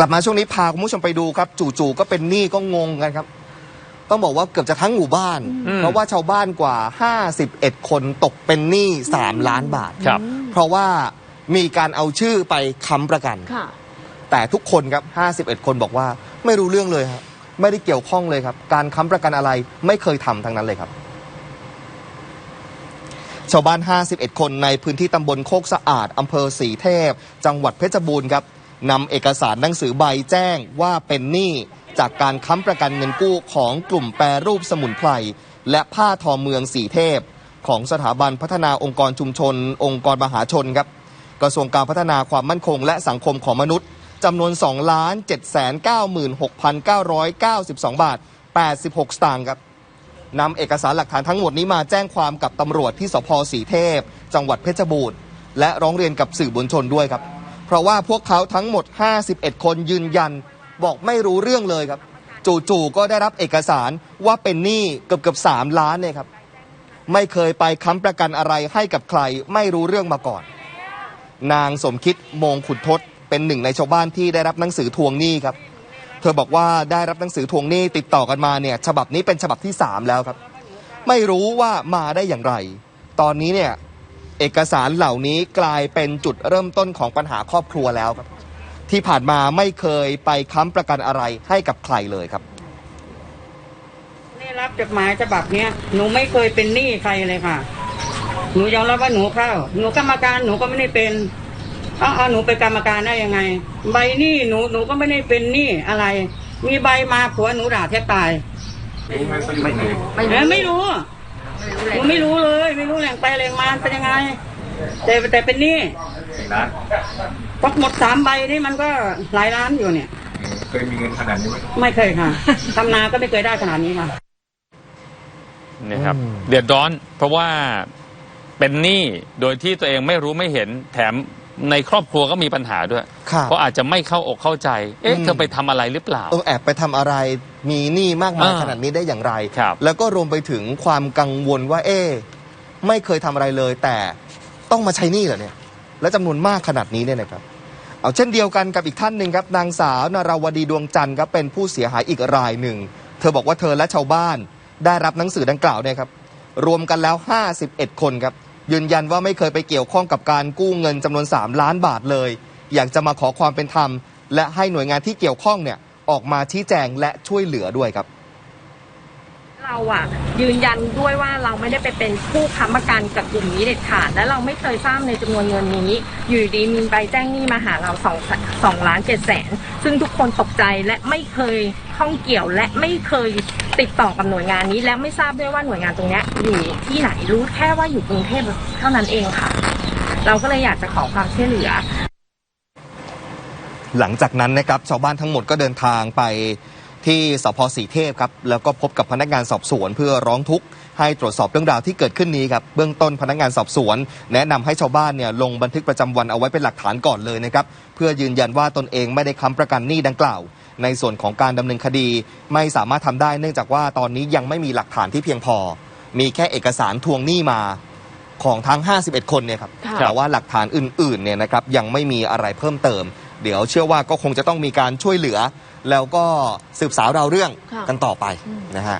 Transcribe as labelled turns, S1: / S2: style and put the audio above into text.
S1: กลับมาช่วงนี้พาคุณผู้ชมไปดูครับ จู่ๆก็เป็นหนี้ก็งงกันครับ ต้องบอกว่าเกือบจะทั้งหมู่บ้าน
S2: อืม
S1: เพราะว่าชาวบ้านกว่า 51 คนตกเป็นหนี้ 3 ล้านบาท
S2: ครับ
S1: เพราะว่ามีการเอาชื่อไปค้ำประกัน
S3: ค่ะ
S1: แต่ทุกคนครับ 51 คนบอกว่าไม่รู้เรื่องเลยครับไม่ได้เกี่ยวข้องเลยครับ การค้ำประกันอะไรไม่เคยทำทั้งนั้นเลยครับ ชาวบ้าน 51 คนในพื้นที่ตำบลโคกสะอาดอำเภอสีเทพ จังหวัดเพชรบูรณ์ครับ นำเอกสารหนังสือใบแจ้งว่าเป็นหนี้จากการค้ำประกันเงินกู้ของกลุ่มแปรรูปสมุนไพรและผ้าทอเมืองสีเทพ ของสถาบันพัฒนาองค์กรชุมชน องค์กรมหาชนครับกระทรวงการพัฒนาความมั่นคง และสังคมของมนุษย์จำนวน2 7 9 6 9 9 2 บาท 86 สตางค์ครับนำเอกสารหลักฐานทั้งหมดนี้มาแจ้งความกับตำรวจที่สพสีเทพ จังหวัดเพชรบูรณ์และร้องเรียนกับสื่อมวลชนด้วยครับ เพราะว่าพวกเขาทั้งหมด 51 คนยืนยัน บอกไม่รู้เรื่องเลยครับ จู่ๆก็ได้รับเอกสารว่าเป็นหนี้เกือบเกือบๆ3ล้านเนี่ยครับ ไม่เคยไปค้ำประกันอะไรให้กับใคร ไม่รู้เรื่องมาก่อน นางสมคิดมงขุนทศเป็นหนึ่งในชาวบ้านที่ได้รับหนังสือทวงหนี้ครับ เธอบอกว่าได้รับหนังสือทวงหนี้ติดต่อกันมาเนี่ยฉบับนี้เป็นฉบับที่ 3 แล้วครับ ไม่รู้ว่ามาได้อย่างไร ตอนนี้เนี่ย เอกสารเหล่านี้กลายเป็นจุดเริ่มต้นของปัญหาครอบครัวแล้วครับ ที่ผ่านมาไม่เคยไปค้ำประกันอะไรให้กับใครเลยครับ
S4: ได้รับจดหมายฉบับเนี้ยหนูไม่เคยเป็นหนี้ใครเลยค่ะ หนูยอมรับว่าหนูเข้า หนูกรรมการหนูก็ไม่ได้เป็นเอาเอาหนูไปนกรรมการได้ยังไง ใบหนี้หนูหนูก็ไม่ได้เป็นหนี้อะไร มีใบมาผัวหนูด่าแทบตายเอ้ยไม่รู้ หนูไม่รู้เลย ไม่รู้แหล่งไปแหล่งมาเป็นยังไง แต่แต่เป็นหนี้พอหมดสามใบนี่มันก็หลายล้านอยู่เนี่ย
S5: เคยมีเงินขนาดนี้ไหม
S4: ไม่เคยค่ะทำนาก็ไม่เคยได้ขนาดนี้ค่ะ
S2: นี่ครับ
S1: อืม
S2: เดือดร้อนเพราะว่าเป็นหนี้โดยที่ตัวเองไม่รู้ไม่เห็นแถม ในครอบครัวก็มีปัญหาด้วย
S1: ค่ะ
S2: เพราะอาจจะไม่เข้าอกเข้าใจ เอ๊ะ
S1: อืม
S2: เธอไปทำอะไรหรือเปล่า
S1: เออแอบไปทำอะไรมีหนี้มากมาย
S2: อ่า
S1: ขนาดนี้ได้อย่างไร
S2: ครับ
S1: แล้วก็รวมไปถึงความกังวลว่า เอ๊ะไม่เคยทำอะไรเลย แต่ต้องมาใช้หนี้เหรอเนี่ย และจำนวนมากขนาดนี้เนี่ยนะครับ เอาเช่นเดียวกันกับอีกท่านหนึ่งครับ นางสาวนาราวดีดวงจันทร์ครับเป็นผู้เสียหายอีกรายหนึ่ง เธอบอกว่าเธอและชาวบ้านได้รับหนังสือดังกล่าวเนี่ยครับ รวมกันแล้ว 51 คนครับ ยืนยันว่าไม่เคยไปเกี่ยวข้องกับการกู้เงินจำนวน 3 ล้านบาทเลย อยากจะมาขอความเป็นธรรม และให้หน่วยงานที่เกี่ยวข้องเนี่ยออกมาชี้แจงและช่วยเหลือด้วยครับ
S3: เราอะยืนยันด้วยว่าเราไม่ได้ไปเป็นผู้ค้ำประกันกับกลุ่มนี้เด็ดขาด และเราไม่เคยทราบในจำนวนเงินนี้ อยู่ดีมีใบแจ้งหนี้มาหาเราสองสองล้านเจ็ดแสนซึ่งทุกคนตกใจและไม่เคยข้องเกี่ยวและไม่เคย ติดต่อกับหน่วยงานนี้ และไม่ทราบด้วยว่าหน่วยงานตรงเนี้ยอยู่ที่ไหนรู้แค่ว่าอยู่กรุงเทพเท่านั้นเองค่ะ เราก็เลยอยากจะขอความช่วยเหลือ
S1: หลังจากนั้นนะครับชาวบ้านทั้งหมดก็เดินทางไปที่สพสีเทพครับแล้วก็พบกับพนักงานสอบสวนเพื่อร้องทุกข์ให้ตรวจสอบเรื่องราวที่เกิดขึ้นนี้ครับเบื้องต้นพนักงานสอบสวน แนะนำให้ชาวบ้านเนี่ยลงบันทึกประจำวันเอาไว้เป็นหลักฐานก่อนเลยนะครับเพื่อยืนยันว่าตนเองไม่ได้ค้ำประกันหนี้ดังกล่าว ในส่วนของการดำเนินคดี ไม่สามารถทำได้เนื่องจากว่าตอนนี้ยังไม่มีหลักฐานที่เพียงพอ มีแค่เอกสารทวงหนี้มาของทั้ง 51 คนเนี่ยครับ
S3: ค่ะ
S1: แต่ว่าหลักฐานอื่นๆเนี่ยนะครับยังไม่มีอะไรเพิ่มเติม เดี๋ยวเชื่อว่าก็คงจะต้องมีการช่วยเหลือ แล้วก็สืบสาวราวเรื่อง
S3: ค่ะ
S1: กันต่อไป
S3: อืม
S1: นะฮะ